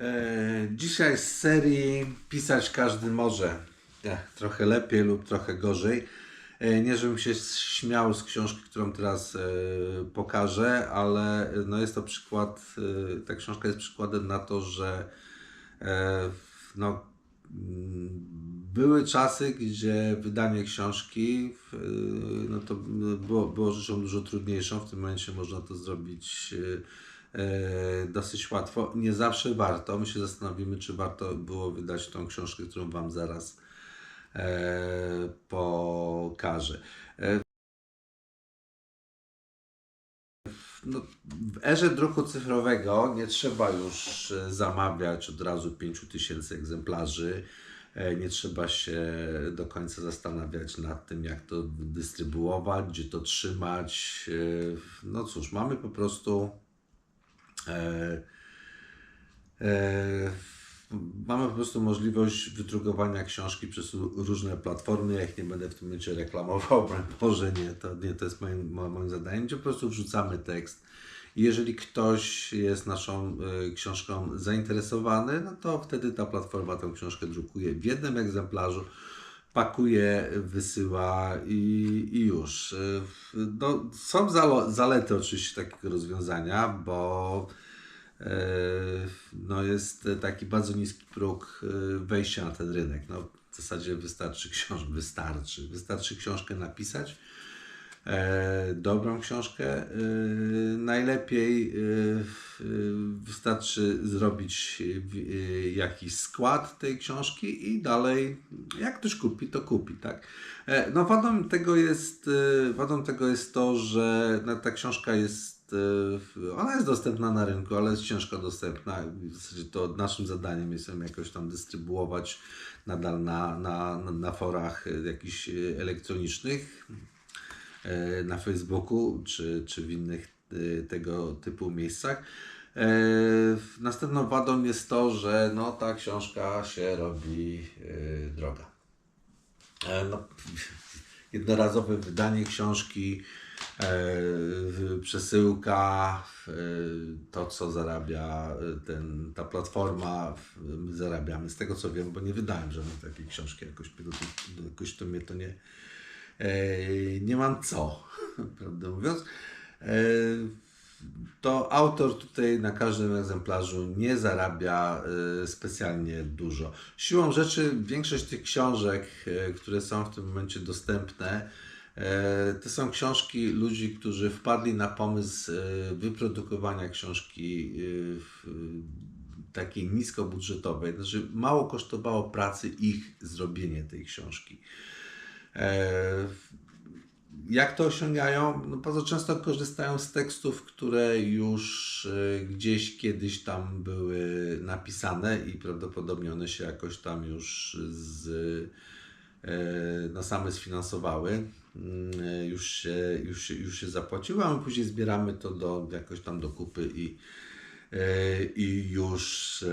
E, dzisiaj z serii Pisać każdy może. Trochę lepiej lub trochę gorzej. E, nie, żebym się śmiał z książki, którą teraz e, pokażę, ale no jest to przykład, ta książka jest przykładem na to, że no, mm, były czasy, gdzie wydanie książki no to było, było rzeczą dużo trudniejszą. W tym momencie można to zrobić dosyć łatwo. Nie zawsze warto. My się zastanowimy, czy warto było wydać tą książkę, którą Wam zaraz e, pokażę. E, no, w erze druku cyfrowego nie trzeba już e, zamawiać od razu 5000 egzemplarzy. E, Nie trzeba się do końca zastanawiać nad tym, jak to dystrybuować, gdzie to trzymać. E, No cóż, mamy po prostu e, e, mamy po prostu możliwość wydrukowania książki przez ró- różne platformy. Ja ich nie będę w tym momencie reklamował, Boże, nie, to, nie, to jest moim, mo- moim zadaniem, gdzie po prostu wrzucamy tekst. I jeżeli ktoś jest naszą y, książką zainteresowany, no to wtedy ta platforma tę książkę drukuje w jednym egzemplarzu, pakuje, wysyła i, i już. No, są zalety oczywiście takiego rozwiązania, bo e, no jest taki bardzo niski próg e, wejścia na ten rynek. No, w zasadzie wystarczy książkę, wystarczy, wystarczy książkę napisać, dobrą książkę. E, najlepiej e, e, wystarczy zrobić e, jakiś skład tej książki i dalej, jak ktoś kupi, to kupi, tak. E, no wadą tego jest, e, wadą tego jest to, że no, ta książka jest e, ona jest dostępna na rynku, ale jest ciężko dostępna. To naszym zadaniem jest ją jakoś tam dystrybuować nadal na, na, na, forach e, jakichś e, elektronicznych, e, na Facebooku czy, czy w innych e, tego typu miejscach. E, Następną wadą jest to, że no, ta książka się robi e, droga. E, No, jednorazowe wydanie książki, e, przesyłka, e, to co zarabia e, ten, ta platforma, my zarabiamy z tego co wiem, bo nie wydałem żadnej takiej książki, jakoś, jakoś to mnie to nie, e, nie mam co, prawdę mówiąc. E, to autor tutaj na każdym egzemplarzu nie zarabia y, specjalnie dużo. Siłą rzeczy większość tych książek, y, które są w tym momencie dostępne, y, to są książki ludzi, którzy wpadli na pomysł wyprodukowania książki takiej niskobudżetowej. Znaczy mało kosztowało pracy ich zrobienie tej książki. E, jak to osiągają? No bardzo często korzystają z tekstów, które już e, gdzieś kiedyś tam były napisane i prawdopodobnie one się jakoś tam już z, e, no same sfinansowały. Mm, Już się, już, się, już się zapłaciły, a my później zbieramy to do, jakoś tam do kupy i, i już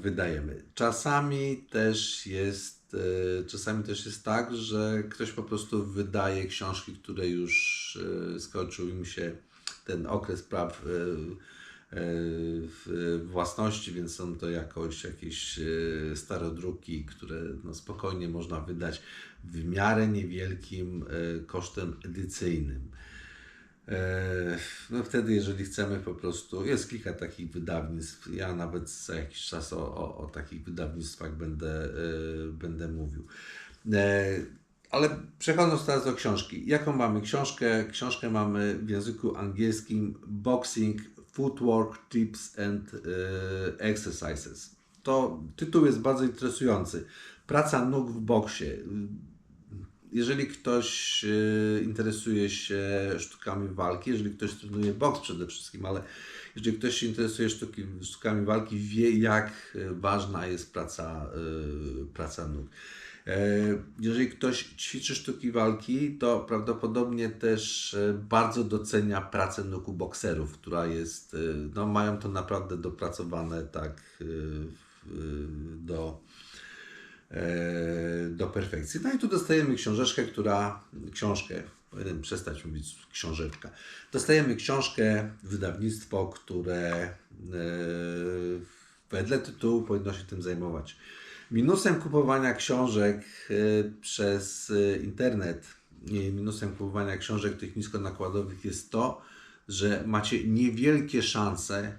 wydajemy. Czasami też jest e, czasami też jest tak, że ktoś po prostu wydaje książki, które już e, skończył im się ten okres praw e, własności, więc są to jakoś jakieś starodruki, które no, spokojnie można wydać w miarę niewielkim kosztem edycyjnym. E, No wtedy, jeżeli chcemy po prostu, jest kilka takich wydawnictw, ja nawet za jakiś czas o, o, o takich wydawnictwach będę, e, będę mówił. E, Ale przechodząc teraz do książki. Jaką mamy książkę? Książkę mamy w języku angielskim Boxing, Footwork, Tips and Exercises. To tytuł jest bardzo interesujący. Praca nóg w boksie jeżeli ktoś e, interesuje się sztukami walki, jeżeli ktoś trenuje boks przede wszystkim, ale jeżeli ktoś się interesuje sztuki, sztukami walki, wie jak e, ważna jest praca, e, praca nóg. E, Jeżeli ktoś ćwiczy sztuki walki, to prawdopodobnie też e, bardzo docenia pracę nóg u bokserów, która jest, no mają to naprawdę dopracowane tak do, do perfekcji. No i tu dostajemy książeczkę, która, książkę, powinienem przestać mówić książeczka. Dostajemy książkę, wydawnictwo, które e, wedle tytułu powinno się tym zajmować. Minusem kupowania książek y, przez internet, minusem kupowania książek tych niskonakładowych jest to, że macie niewielkie szanse,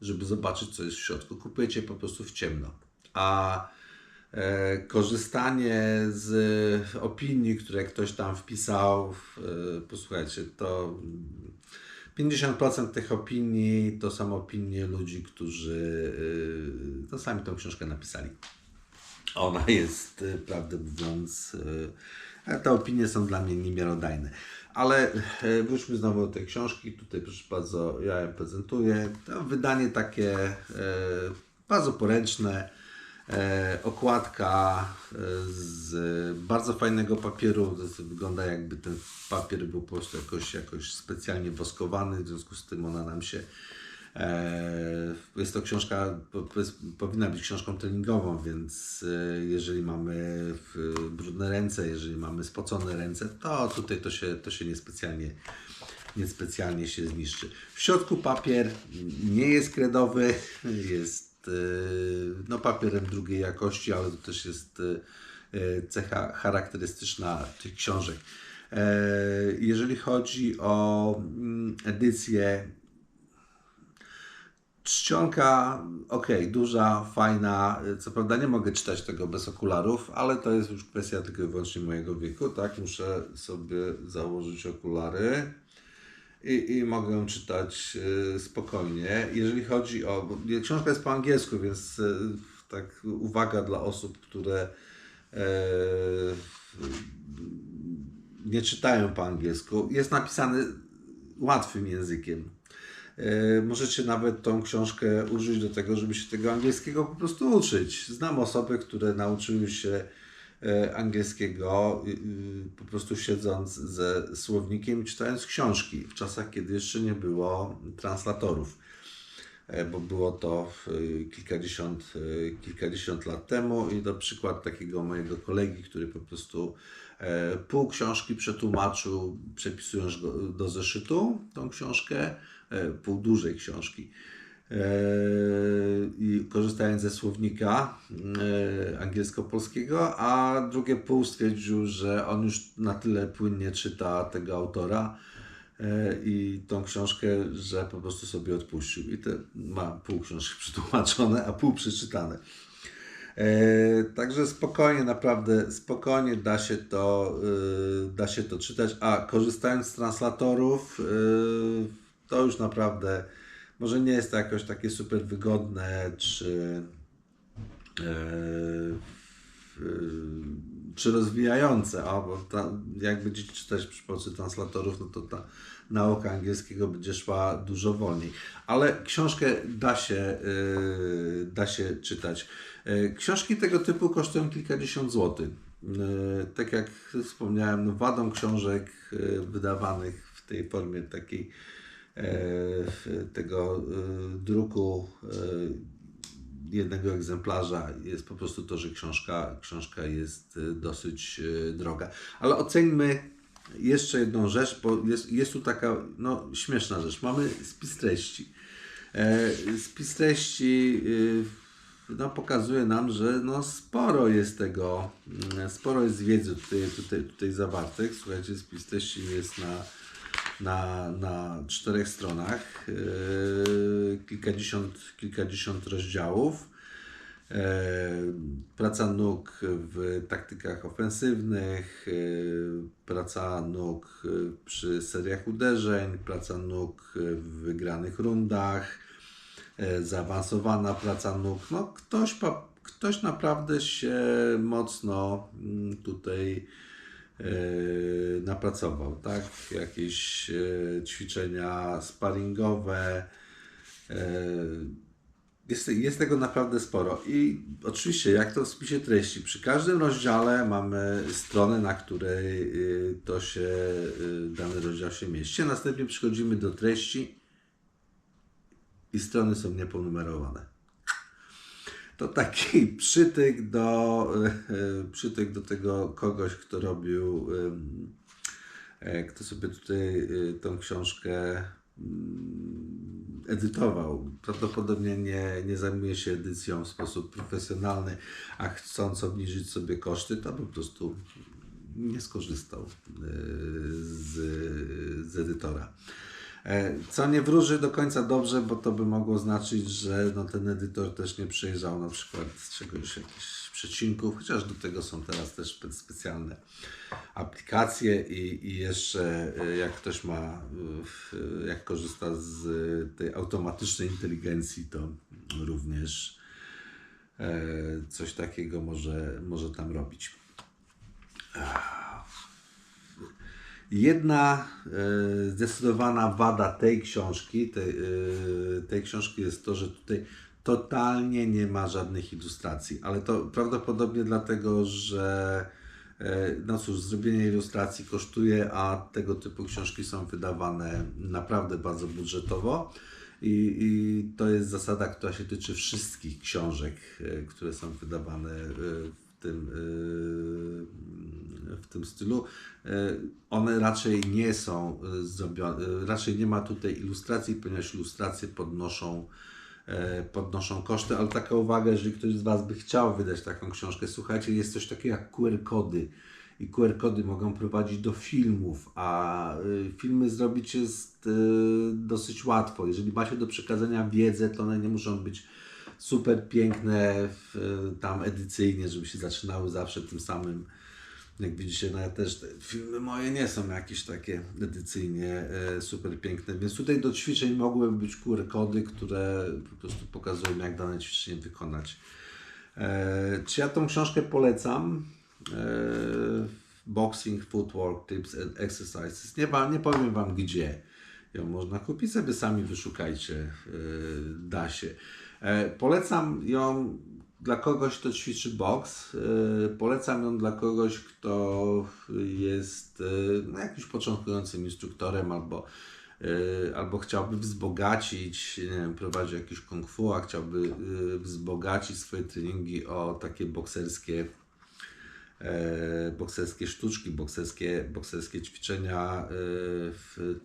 żeby zobaczyć, co jest w środku. Kupujecie po prostu w ciemno. A e, korzystanie z opinii, które ktoś tam wpisał, e, posłuchajcie, to 50% tych opinii to są opinie ludzi, którzy e, to sami tą książkę napisali. Ona jest, e, prawdę mówiąc, e, te opinie są dla mnie niemiarodajne. Ale e, wróćmy znowu do tej książki. Tutaj proszę bardzo, ja ją prezentuję. To wydanie takie e, bardzo poręczne. E, okładka e, z bardzo fajnego papieru. Wygląda jakby ten papier był po prostu jakoś, jakoś specjalnie woskowany, w związku z tym ona nam się E, Jest to książka, powinna być książką treningową, więc jeżeli mamy brudne ręce, jeżeli mamy spocone ręce, to tutaj to się, to się niespecjalnie, niespecjalnie się zniszczy. W środku papier nie jest kredowy, jest e, no, papierem drugiej jakości, ale to też jest e, cecha charakterystyczna tych książek. E, Jeżeli chodzi o mm, edycję Czcionka, okej, duża, fajna. Co prawda nie mogę czytać tego bez okularów, ale to jest już kwestia tylko i wyłącznie mojego wieku, tak? Muszę sobie założyć okulary i, i mogę ją czytać y, spokojnie. Jeżeli chodzi o. Książka jest po angielsku, więc y, tak uwaga dla osób, które e, nie czytają po angielsku. Jest napisany łatwym językiem. E, Możecie nawet tą książkę użyć do tego, żeby się tego angielskiego po prostu uczyć. Znam osoby, które nauczyły się e, angielskiego y, y, po prostu siedząc ze słownikiem i czytając książki w czasach, kiedy jeszcze nie było translatorów. E, Bo było to y, kilkadziesiąt, kilkadziesiąt lat temu i to przykład takiego mojego kolegi, który po prostu e, pół książki przetłumaczył, przepisując do zeszytu tą książkę, e, pół dużej książki. E, I korzystając ze słownika e, angielsko-polskiego, a drugie pół stwierdził, że on już na tyle płynnie czyta tego autora e, i tą książkę, że po prostu sobie odpuścił. I te ma pół książki przetłumaczone, a pół przeczytane. Także spokojnie, naprawdę spokojnie da się to, da się to czytać, a korzystając z translatorów, to już naprawdę może nie jest to jakoś takie super wygodne, czy, e, y, czy rozwijające, a bo ta, jak będziecie czytać przy pomocy translatorów, no to ta nauka angielskiego będzie szła dużo wolniej. Ale książkę da się, y, da się czytać. Y, Książki tego typu kosztują kilkadziesiąt złotych. Y, Tak jak wspomniałem, no wadą książek y, wydawanych w tej formie takiej e, tego y, druku y, jednego egzemplarza jest po prostu to, że książka, książka jest dosyć droga. Ale oceńmy jeszcze jedną rzecz, bo jest, jest tu taka no, śmieszna rzecz. Mamy spis treści. E, spis treści no, pokazuje nam, że no, sporo jest tego, mm, sporo jest wiedzy tutaj, tutaj, tutaj zawartych. Słuchajcie, spis treści jest na, na, na czterech stronach, yy, kilkadziesiąt, kilkadziesiąt rozdziałów. E, Praca nóg w taktykach ofensywnych, e, praca nóg przy seriach uderzeń, praca nóg w wygranych rundach, zaawansowana praca nóg. No, ktoś, ktoś naprawdę się mocno mm, tutaj napracował, tak? Jakieś e, ćwiczenia sparingowe. e, Jest, jest tego naprawdę sporo. I oczywiście, jak to w spisie treści, przy każdym rozdziale mamy stronę, na której to się, dany rozdział się mieści. Następnie przechodzimy do treści i strony są nieponumerowane. To taki przytyk do, przytyk do tego kogoś, kto robił, e, kto sobie tutaj y, tą książkę mm, edytował. Prawdopodobnie nie, nie zajmuje się edycją w sposób profesjonalny, a chcąc obniżyć sobie koszty, to po prostu nie skorzystał e, z, z edytora. E, Co nie wróży do końca dobrze, bo to by mogło znaczyć, że no, ten edytor też nie przejrzał na przykład czegoś jakichś przecinków, chociaż do tego są teraz też spe- specjalne aplikacje i, i jeszcze e, jak ktoś ma, e, jak korzysta z tej automatycznej inteligencji, to również coś takiego może, może tam robić. Jedna e, zdecydowana wada tej książki, tej, e, tej książki jest to, że tutaj totalnie nie ma żadnych ilustracji, ale to prawdopodobnie dlatego, że e, no cóż, zrobienie ilustracji kosztuje, a tego typu książki są wydawane naprawdę bardzo budżetowo. I, I to jest zasada, która się tyczy wszystkich książek, które są wydawane tym, e, w tym stylu. E, One raczej nie są e, zrobione, raczej nie ma tutaj ilustracji, ponieważ ilustracje podnoszą, podnoszą koszty, ale taka uwaga, jeżeli ktoś z Was by chciał wydać taką książkę, słuchajcie, jest coś takiego jak QR-kody. I QR-kody mogą prowadzić do filmów, a y, filmy zrobić jest y, dosyć łatwo. Jeżeli macie do przekazania wiedzę, to one nie muszą być super piękne tam edycyjnie, żeby się zaczynały zawsze tym samym. Jak widzicie, no ja też te filmy moje nie są jakieś takie edycyjnie e, super piękne, więc tutaj do ćwiczeń mogłyby być QR-kody, które po prostu pokazują, jak dane ćwiczenie wykonać. E, czy ja tą książkę polecam? E, Boxing, Footwork, Tips and Exercises. Nie, nie powiem Wam gdzie ją można kupić, sobie sami wyszukajcie, da się. E, Polecam ją dla kogoś, kto ćwiczy boks. E, Polecam ją dla kogoś, kto jest e, no, jakimś początkującym instruktorem albo albo chciałby wzbogacić, nie wiem, prowadzi jakieś kung fu, a chciałby wzbogacić swoje treningi o takie bokserskie bokserskie sztuczki, bokserskie, bokserskie ćwiczenia,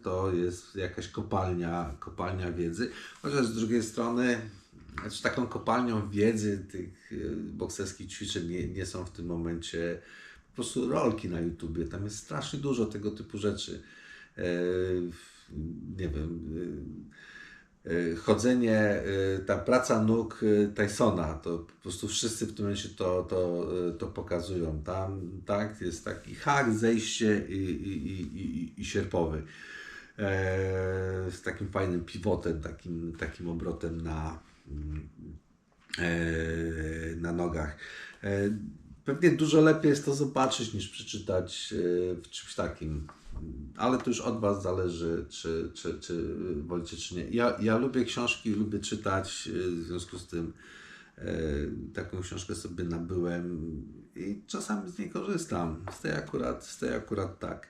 to jest jakaś kopalnia, kopalnia wiedzy. Chociaż z drugiej strony, znaczy taką kopalnią wiedzy tych e, bokserskich ćwiczeń nie, nie są w tym momencie po prostu rolki na YouTubie. Tam jest strasznie dużo tego typu rzeczy. E, nie wiem. e, chodzenie, ta praca nóg Tysona, to po prostu wszyscy w tym momencie to, to, to pokazują. Tam tak, jest taki hak, zejście i, i, i, i, sierpowy. Z takim fajnym pivotem, takim, takim obrotem na, na nogach. E, Pewnie dużo lepiej jest to zobaczyć niż przeczytać e, w czymś takim. Ale to już od Was zależy, czy, czy, czy wolicie, czy nie. Ja, ja lubię książki, lubię czytać, e, w związku z tym e, taką książkę sobie nabyłem i czasami z niej korzystam. Z tej akurat, z tej akurat tak.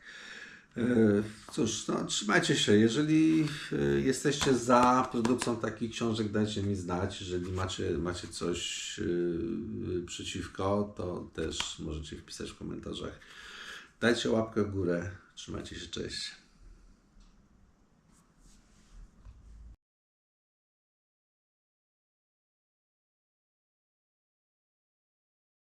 E, Cóż, no, trzymajcie się. Jeżeli e, jesteście za produkcją takich książek, dajcie mi znać. Jeżeli macie, macie coś e, przeciwko, to też możecie wpisać w komentarzach. Dajcie łapkę w górę. Trzymajcie się, cześć.